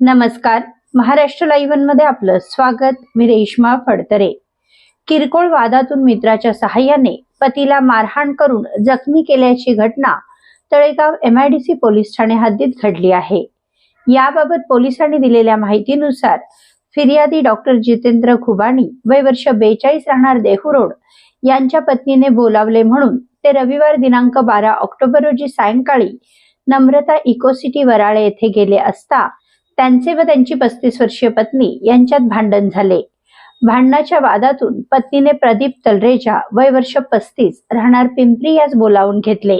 नमस्कार. महाराष्ट्र लाईव्हमध्ये आपलं स्वागत. मी रेश्मा फडतरे. किरकोळ वादातून मित्राच्या सहाय्याने पतीला मारहाण करून जखमी केल्याची घटना तळेगाव एमआयडीसी पोलीस ठाणे हद्दीत घडली आहे. याबाबत पोलिसांनी दिलेल्या माहितीनुसार फिर्यादी डॉक्टर जितेंद्र खुबाणी वय वर्ष बेचाळीस राहणार देहू रोड यांच्या पत्नीने बोलावले म्हणून ते रविवार दिनांक बारा ऑक्टोबर रोजी सायंकाळी नम्रता इकोसिटी वराळे येथे गेले असता त्यांचे व त्यांची पस्तीस वर्षीय पत्नी यांच्यात भांडण झाले. भांडणाच्या वादातून पत्नीने प्रदीप तलरेजा वय वर्ष पस्तीस राहणार पिंपरी यास बोलावून घेतले.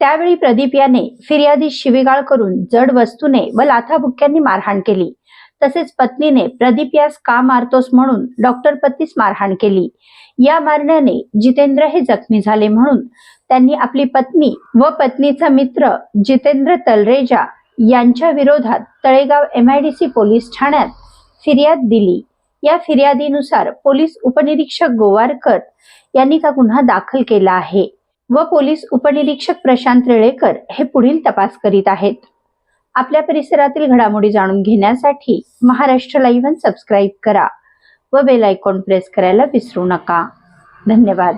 त्यावेळी प्रदीप याने फिर्यादी शिवीगाळ करून जड वस्तूने व लाथाबुक्क्यांनी मारहाण केली. तसेच पत्नीने प्रदीप यास का मारतोस म्हणून डॉक्टर पतीस मारहाण केली. या मारण्याने जितेंद्र हे जखमी झाले म्हणून त्यांनी आपली पत्नी व पत्नीचा मित्र जितेंद्र तलरेजा यांच्या विरोधात तळेगाव एमआयडीसी पोलीस ठाण्यात फिर्याद दिली. या फिर्यादीनुसार पोलीस उपनिरीक्षक गोवारकर यांनी का गुन्हा दाखल केला आहे व पोलीस उपनिरीक्षक प्रशांत रेळेकर हे पुढील तपास करीत आहेत. आपल्या परिसरातील घडामोडी जाणून घेण्यासाठी महाराष्ट्र लाईव्ह सबस्क्राईब करा व बेल आयकॉन प्रेस करायला विसरू नका. धन्यवाद.